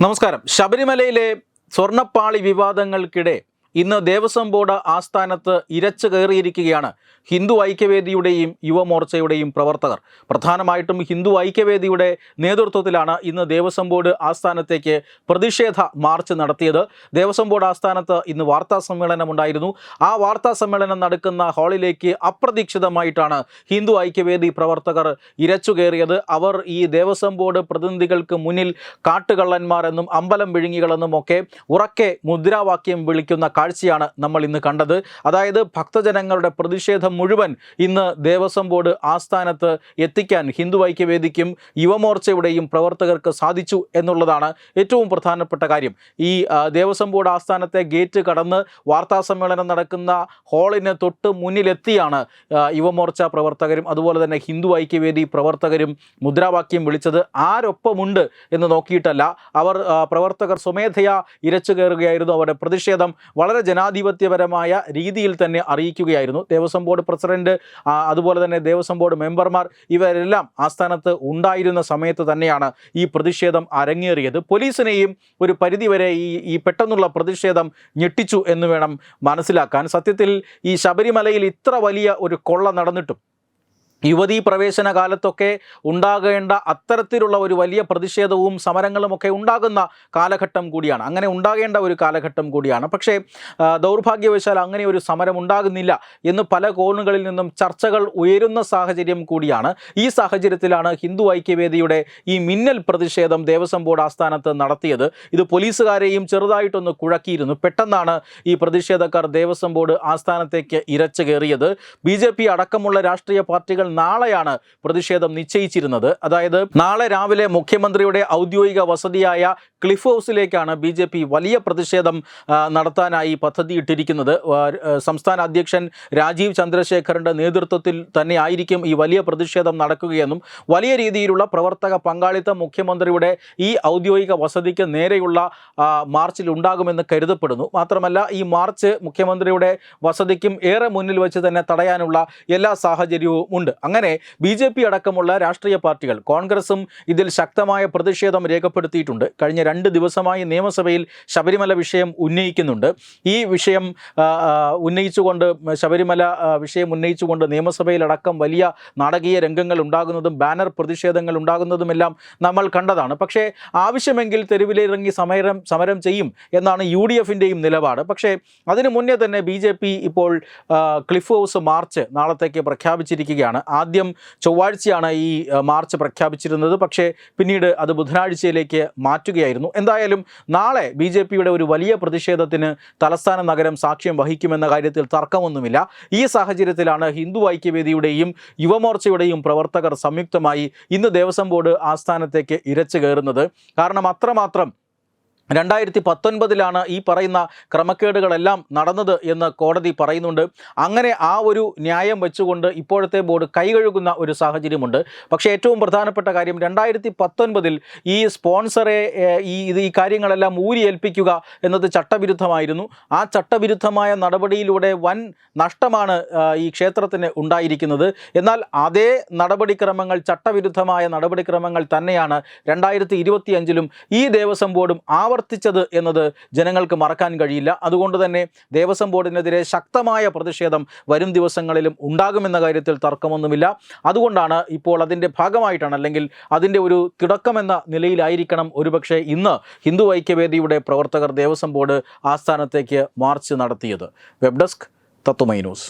നമസ്കാരം. ശബരിമലയിലെ സ്വർണപ്പാളി വിവാദങ്ങൾക്കിടെ ഇന്ന് ദേവസ്വം ബോർഡ് ആസ്ഥാനത്ത് ഇരച്ചു കയറിയിരിക്കുകയാണ് ഹിന്ദു ഐക്യവേദിയുടെയും യുവമോർച്ചയുടെയും പ്രവർത്തകർ. പ്രധാനമായിട്ടും ഹിന്ദു ഐക്യവേദിയുടെ നേതൃത്വത്തിലാണ് ഇന്ന് ദേവസ്വം ബോർഡ് ആസ്ഥാനത്തേക്ക് പ്രതിഷേധ മാർച്ച് നടത്തിയത്. ദേവസ്വം ബോർഡ് ആസ്ഥാനത്ത് ഇന്ന് വാർത്താ സമ്മേളനം ഉണ്ടായിരുന്നു ആ വാർത്താ സമ്മേളനം നടക്കുന്ന ഹാളിലേക്ക് അപ്രതീക്ഷിതമായിട്ടാണ് ഹിന്ദു ഐക്യവേദി പ്രവർത്തകർ ഇരച്ചു കയറിയത്. അവർ ഈ ദേവസ്വം ബോർഡ് പ്രതിനിധികൾക്ക് മുന്നിൽ കാട്ടുകള്ളന്മാരെന്നും അമ്പലം വിഴുങ്ങികളെന്നും ഒക്കെ ഉറക്കെ മുദ്രാവാക്യം വിളിക്കുന്ന കാഴ്ചയാണ് നമ്മൾ ഇന്ന് കണ്ടത്. അതായത് ഭക്തജനങ്ങളുടെ പ്രതിഷേധം മുഴുവൻ ഇന്ന് ദേവസ്വം ബോർഡ് ആസ്ഥാനത്ത് എത്തിക്കാൻ ഹിന്ദു ഐക്യവേദിക്കും യുവമോർച്ചയുടെയും പ്രവർത്തകർക്ക് സാധിച്ചു എന്നുള്ളതാണ് ഏറ്റവും പ്രധാനപ്പെട്ട കാര്യം. ഈ ദേവസ്വം ബോർഡ് ആസ്ഥാനത്തെ ഗേറ്റ് കടന്ന് വാർത്താ സമ്മേളനം നടക്കുന്ന ഹാളിന് തൊട്ട് മുന്നിലെത്തിയാണ് യുവമോർച്ച പ്രവർത്തകരും അതുപോലെ തന്നെ ഹിന്ദു ഐക്യവേദി പ്രവർത്തകരും മുദ്രാവാക്യം വിളിച്ചത് ആരൊപ്പമുണ്ട് എന്ന് നോക്കിയിട്ടല്ല. അവർ പ്രവർത്തകർ സ്വമേധയാ ഇരച്ചു കയറുകയായിരുന്നു. അവരുടെ പ്രതിഷേധം വളരെ ജനാധിപത്യപരമായ രീതിയിൽ തന്നെ അറിയിക്കുകയായിരുന്നു. ദേവസ്വം ബോർഡ് പ്രസിഡന്റ് അതുപോലെ തന്നെ ദേവസ്വം ബോർഡ് മെമ്പർമാർ ഇവരെല്ലാം ആസ്ഥാനത്ത് ഉണ്ടായിരുന്ന സമയത്ത് തന്നെയാണ് ഈ പ്രതിഷേധം അരങ്ങേറിയത്. പോലീസിനെയും ഒരു പരിധിവരെ ഈ ഈ പെട്ടെന്നുള്ള പ്രതിഷേധം ഞെട്ടിച്ചു എന്ന് വേണം മനസ്സിലാക്കാൻ. സത്യത്തിൽ ഈ ശബരിമലയിൽ ഇത്ര വലിയ ഒരു കൊള്ള നടന്നിട്ടും യുവതീ പ്രവേശന കാലത്തൊക്കെ ഉണ്ടാകേണ്ട അത്തരത്തിലുള്ള ഒരു വലിയ പ്രതിഷേധവും സമരങ്ങളുമൊക്കെ ഉണ്ടാകുന്ന കാലഘട്ടം കൂടിയാണ്. അങ്ങനെ ഉണ്ടാകേണ്ട ഒരു കാലഘട്ടം കൂടിയാണ്. പക്ഷേ ദൗർഭാഗ്യവശാൽ അങ്ങനെ ഒരു സമരം ഉണ്ടാകുന്നില്ല എന്ന് പല കോണുകളിൽ നിന്നും ചർച്ചകൾ ഉയരുന്ന സാഹചര്യം കൂടിയാണ്. ഈ സാഹചര്യത്തിലാണ് ഹിന്ദു ഐക്യവേദിയുടെ ഈ മിന്നൽ പ്രതിഷേധം ദേവസ്വം ബോർഡ് ആസ്ഥാനത്ത് നടത്തിയത്. ഇത് പോലീസുകാരെയും ചെറുതായിട്ടൊന്ന് കുഴക്കിയിരുന്നു. പെട്ടെന്നാണ് ഈ പ്രതിഷേധക്കാർ ദേവസ്വം ബോർഡ് ആസ്ഥാനത്തേക്ക് ഇരച്ചു കയറിയത്. ബി അടക്കമുള്ള രാഷ്ട്രീയ പാർട്ടികൾ നാളെയാണ് പ്രതിഷേധം നിശ്ചയിച്ചിരുന്നത്. അതായത് നാളെ രാവിലെ മുഖ്യമന്ത്രിയുടെ ഔദ്യോഗിക വസതിയായ ക്ലിഫ് ഹൗസിലേക്കാണ് ബി ജെ പി വലിയ പ്രതിഷേധം നടത്താനായി പദ്ധതിയിട്ടിരിക്കുന്നത്. സംസ്ഥാന അധ്യക്ഷൻ രാജീവ് ചന്ദ്രശേഖറിന്റെ നേതൃത്വത്തിൽ തന്നെ ആയിരിക്കും ഈ വലിയ പ്രതിഷേധം നടക്കുകയെന്നും വലിയ രീതിയിലുള്ള പ്രവർത്തക പങ്കാളിത്തം മുഖ്യമന്ത്രിയുടെ ഈ ഔദ്യോഗിക വസതിക്ക് നേരെയുള്ള മാർച്ചിൽ ഉണ്ടാകുമെന്ന് കരുതപ്പെടുന്നു. മാത്രമല്ല ഈ മാർച്ച് മുഖ്യമന്ത്രിയുടെ വസതിക്കും ഏറെ മുന്നിൽ വെച്ച് തന്നെ തടയാനുള്ള എല്ലാ സാഹചര്യവും ഉണ്ട്. അങ്ങനെ ബി ജെ പി അടക്കമുള്ള രാഷ്ട്രീയ പാർട്ടികൾ കോൺഗ്രസും ഇതിൽ ശക്തമായ പ്രതിഷേധം രേഖപ്പെടുത്തിയിട്ടുണ്ട്. കഴിഞ്ഞ രണ്ട് ദിവസമായി നിയമസഭയിൽ ശബരിമല വിഷയം ഉന്നയിക്കുന്നുണ്ട്. ഈ വിഷയം ഉന്നയിച്ചുകൊണ്ട് ശബരിമല വിഷയം ഉന്നയിച്ചുകൊണ്ട് നിയമസഭയിലടക്കം വലിയ നാടകീയ രംഗങ്ങൾ ഉണ്ടാകുന്നതും ബാനർ പ്രതിഷേധങ്ങൾ ഉണ്ടാകുന്നതുമെല്ലാം നമ്മൾ കണ്ടതാണ്. പക്ഷേ ആവശ്യമെങ്കിൽ തെരുവിലിറങ്ങി സമരം സമരം ചെയ്യും എന്നാണ് യു ഡി എഫിന്റെയും നിലപാട്. പക്ഷേ അതിനു മുന്നേ തന്നെ ബി ജെ പി ഇപ്പോൾ ക്ലിഫ് ഹൗസ് മാർച്ച് നാളത്തേക്ക് പ്രഖ്യാപിച്ചിരിക്കുകയാണ്. ആദ്യം ചൊവ്വാഴ്ചയാണ് ഈ മാർച്ച് പ്രഖ്യാപിച്ചിരുന്നത്. പക്ഷേ പിന്നീട് അത് ബുധനാഴ്ചയിലേക്ക് മാറ്റുകയായിരുന്നു. എന്തായാലും നാളെ ബി ഒരു വലിയ പ്രതിഷേധത്തിന് തലസ്ഥാന നഗരം സാക്ഷ്യം വഹിക്കുമെന്ന കാര്യത്തിൽ തർക്കമൊന്നുമില്ല. ഈ സാഹചര്യത്തിലാണ് ഹിന്ദു ഐക്യവേദിയുടെയും യുവമോർച്ചയുടെയും പ്രവർത്തകർ സംയുക്തമായി ഇന്ന് ദേവസ്വം ബോർഡ് ആസ്ഥാനത്തേക്ക് ഇരച്ചു കയറുന്നത്. കാരണം അത്രമാത്രം രണ്ടായിരത്തി പത്തൊൻപതിലാണ് ഈ പറയുന്ന ക്രമക്കേടുകളെല്ലാം നടന്നത് എന്ന് കോടതി പറയുന്നുണ്ട്. അങ്ങനെ ആ ഒരു ന്യായം വെച്ചുകൊണ്ട് ഇപ്പോഴത്തെ ബോർഡ് കൈകഴുകുന്ന ഒരു സാഹചര്യമുണ്ട്. പക്ഷേ ഏറ്റവും പ്രധാനപ്പെട്ട കാര്യം രണ്ടായിരത്തി പത്തൊൻപതിൽ ഈ സ്പോൺസറെ ഈ ഇത് ഈ കാര്യങ്ങളെല്ലാം ഊരി ഏൽപ്പിക്കുക എന്നത് ചട്ടവിരുദ്ധമായിരുന്നു. ആ ചട്ടവിരുദ്ധമായ നടപടിയിലൂടെ വൻ നഷ്ടമാണ് ഈ ക്ഷേത്രത്തിന് ഉണ്ടായിരിക്കുന്നത്. എന്നാൽ അതേ നടപടിക്രമങ്ങൾ ചട്ടവിരുദ്ധമായ നടപടിക്രമങ്ങൾ തന്നെയാണ് രണ്ടായിരത്തി ഇരുപത്തിയഞ്ചിലും ഈ ദേവസ്വം ബോർഡും ആവർത്തിച്ചത് എന്നത് ജനങ്ങൾക്ക് മറക്കാൻ കഴിയില്ല. അതുകൊണ്ട് തന്നെ ദേവസ്വം ബോർഡിനെതിരെ ശക്തമായ പ്രതിഷേധം വരും ദിവസങ്ങളിലും ഉണ്ടാകുമെന്ന കാര്യത്തിൽ തർക്കമൊന്നുമില്ല. അതുകൊണ്ടാണ് ഇപ്പോൾ അതിന്റെ ഭാഗമായിട്ടാണ് അല്ലെങ്കിൽ അതിന്റെ ഒരു തിടക്കമെന്ന നിലയിലായിരിക്കണം ഒരുപക്ഷെ ഇന്ന് ഹിന്ദു ഐക്യവേദിയുടെ പ്രവർത്തകർ ദേവസ്വം ബോർഡ് ആസ്ഥാനത്തേക്ക് മാർച്ച് നടത്തിയത്. Web desk Tatwamayi news.